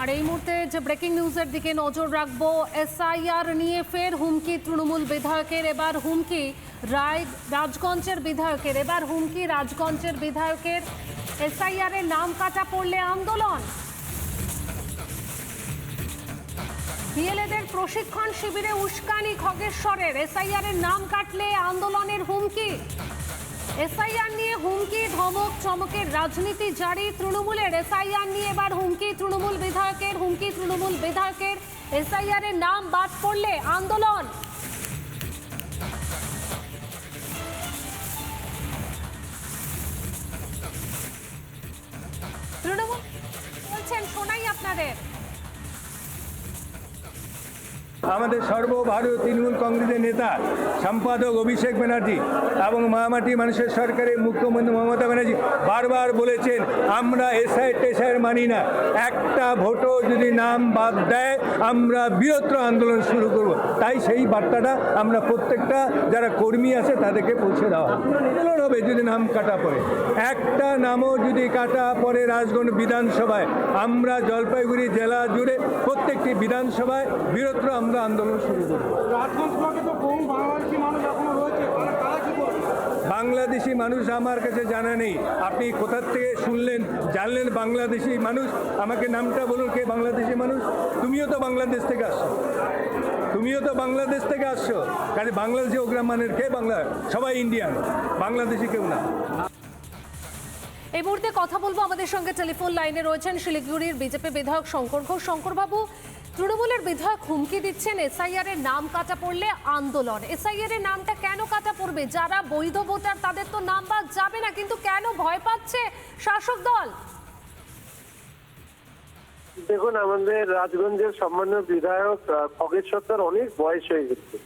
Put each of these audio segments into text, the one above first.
আর এই মুহূর্তে যে ব্রেকিং নিউজের দিকে নজর রাখব এসআইআর নিয়ে ফের হুমকি তৃণমূল বিধায়কের। এবার হুমকি রায় রাজগঞ্জের বিধায়কের। এবার হুমকি রাজগঞ্জের বিধায়কের। এসআইআর এর নাম কাটা পড়লে আন্দোলন। বিএলএদের প্রশিক্ষণ শিবিরে উস্কানি খগেশ্বরের। এসআইআর এর নাম কাটলে আন্দোলনের হুমকি। এসআইআর নিয়ে হুমকি, ধমক, চমকের রাজনীতি জারি। তৃণমূলের এসআইআর নিয়ে এবার হুমকি। তৃণমূল বিধায়কের হুমকি, তৃণমূল বিধায়কের এসআইআর এর নাম বাদ পড়লে আন্দোলন। আমাদের সর্বভারতীয় তৃণমূল কংগ্রেসের নেতা, সম্পাদক অভিষেক ব্যানার্জি এবং মামাটি মানুষের সরকারের মুখ্যমন্ত্রী মমতা ব্যানার্জি বারবার বলেছেন, আমরা এসআই টেসআইয়ের মানি না। একটা ভোটও যদি নাম বাদ দেয়, আমরা বৃহত্তর আন্দোলন শুরু করব। তাই সেই বার্তাটা আমরা প্রত্যেকটা যারা কর্মী আছে তাদেরকে পৌঁছে দেওয়া। আন্দোলন হবে যদি নাম কাটা পড়ে। একটা নামও যদি কাটা পড়ে রাজগঞ্জ বিধানসভায়, আমরা জলপাইগুড়ি জেলা জুড়ে প্রত্যেকটি বিধানসভায় বৃহত্তর আমরা আন্দোলন শুরু করব। বাংলাদেশি মানুষ বাংলাদেশি আমার কাছে জানা নেই। আপনি কোথার থেকে শুনলেন জানলেন বাংলাদেশি মানুষ? আমাকে নামটা বলুন কে বাংলাদেশি মানুষ? তুমিও তো বাংলাদেশ থেকে আসছো। তুমিও তো বাংলাদেশ থেকে আসছো। কাজে বাংলাদেশি ওগ্রামানের কে? বাংলা সবাই ইন্ডিয়ান। বাংলাদেশি কেউ না। এই মুহূর্তে কথা বলব আমাদের সঙ্গে টেলিফোন লাইনে রয়েছেন শিলিগুড়ির বিজেপি বিধায়ক শঙ্কর ঘোষ। শঙ্করবাবু তৃণমূলের বিধায়ক হুমকি দিচ্ছেন এসআইআর এর নাম কাটা পড়লে আন্দোলন। এসআইআর এর নামটা কেন কাটা পড়বে? যারা বৈধ ভোটার তাদের তো নাম বাদ যাবে না কিন্তু কেন ভয় পাচ্ছে শাসক দল? দেখুন আমাদের রাজগঞ্জের সম্মানীয় বিধায়ক আহ, খগেশ্বর তার অনেক বয়স হয়ে গেছে।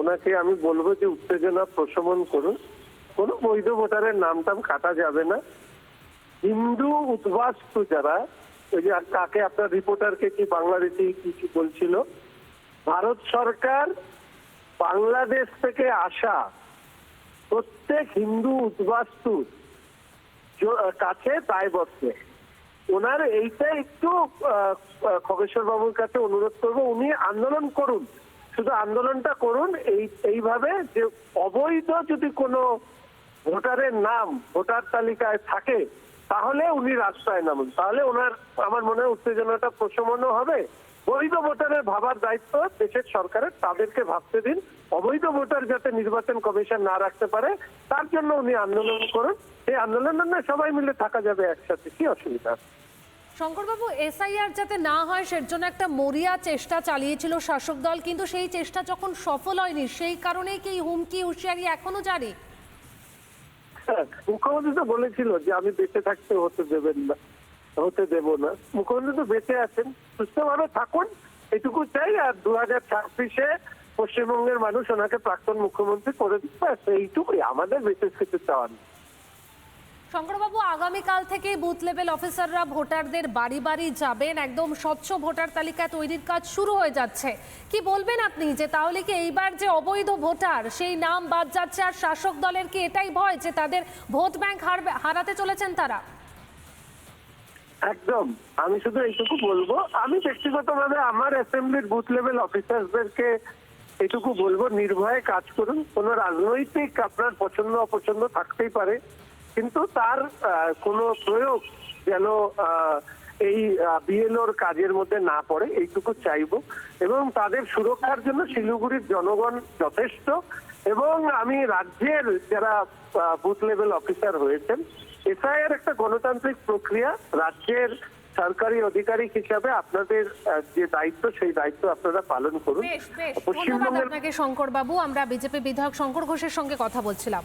ওনাকে আমি বলব যে উত্তেজনা প্রশমন করুন। কোন বৈধ ভোটারের নাম টাম কাটা যাবে না। হিন্দু উদ্বাস্তু যারা ওই যে, কাকে আপনার রিপোর্টারকে কি বাংলাদেশি কি কি বলছিল? ভারত সরকার বাংলাদেশ থেকে আসা প্রত্যেক হিন্দু উদ্বাস্তু জ- কাছে দায়বদ্ধ ওনার এইটা একটু খগেশ্বর বাবুর কাছে অনুরোধ করব, উনি আন্দোলন করুন। শুধু আন্দোলনটা করুন, এই, এইভাবে যে অবৈধ যদি কোনো ভোটারের নাম ভোটার তালিকায় থাকে তাহলে উনি রাস্তায় নামুন। তাহলে ওনার আমার মনে হয় উত্তেজনাটা প্রশমনও হবে। বৈধ ভোটারের ভাবার দায়িত্ব দেশের সরকারের, তাদেরকে ভাবতে দিন। অবৈধ ভোটার যাতে নির্বাচন কমিশন না রাখতে পারে, তার জন্য উনি আন্দোলন করুন। এই আন্দোলনের না সবাই মিলে থাকা যাবে একসাথে, কি অসুবিধা? শঙ্করবাবু, এসআইআর যাতে না হয় সের জন্য একটা মরিয়া চেষ্টা চালিয়েছিল শাসক দল, কিন্তু সেই চেষ্টা যখন সফল হয়নি, সেই কারণেই কি হুমকি হুঁশিয়ারি এখনও জারি? মুখ্যমন্ত্রী তো বলেছিল যে আমি বেঁচে থাকতে হতে দেবেন না, হতে দেব না মুখ্যমন্ত্রী তো বেঁচে আছেন, সুস্থভাবে থাকুন, এটুকু চাই, আর দু হাজার ছাব্বিশে পশ্চিমবঙ্গের মানুষ ওনাকে প্রাক্তন মুখ্যমন্ত্রী করে দিচ্ছে এইটুকুই আমাদের বেঁচে খেতে চাওয়া নেই। শঙ্করবাবু, আগামীকাল থেকে বুথ লেভেল অফিসাররা ভোটারদের বাড়ি বাড়ি যাবেন। একদম স্বচ্ছ ভোটার তালিকা তৈরির কাজ শুরু হয়ে যাচ্ছে। কি বলবেন আপনি যে তাহলে কি এইবার যে অবৈধ ভোটার, সেই নাম বাদ যাচ্ছে আর শাসক দলের কি এটাই ভয় যে তাদের ভোট ব্যাংক হারাতে চলেছেন তারা? একদম। আমি শুধু এইটুকু বলব, আমি ব্যক্তিগতভাবে আমার অ্যাসেম্বলির বুথ লেভেল অফিসারদেরকে এটুকু বলব, নির্ভয়ে কাজ করুন। কোনো রাজনৈতিক আপনার পছন্দ, অপছন্দ থাকতেই পারে। কিন্তু তার কোনো প্রয়োগ যেন এই বিএলওর কাজের মধ্যে না পড়ে এইটুকু চাইব। এবং তাদের সুরক্ষার জন্য শিলিগুড়ির জনগণ যথেষ্ট। এবং আমি রাজ্যের যারা বুথ লেভেল অফিসার হয়েছেন এসআইআর একটা গণতান্ত্রিক প্রক্রিয়া। রাজ্যের সরকারি আধিকারিক হিসাবে আপনাদের যে দায়িত্ব সেই দায়িত্ব আপনারা পালন করুন। পশ্চিমবঙ্গের আপনাকে শঙ্কর বাবু আমরা বিজেপি বিধায়ক শঙ্কর ঘোষের সঙ্গে কথা বলছিলাম।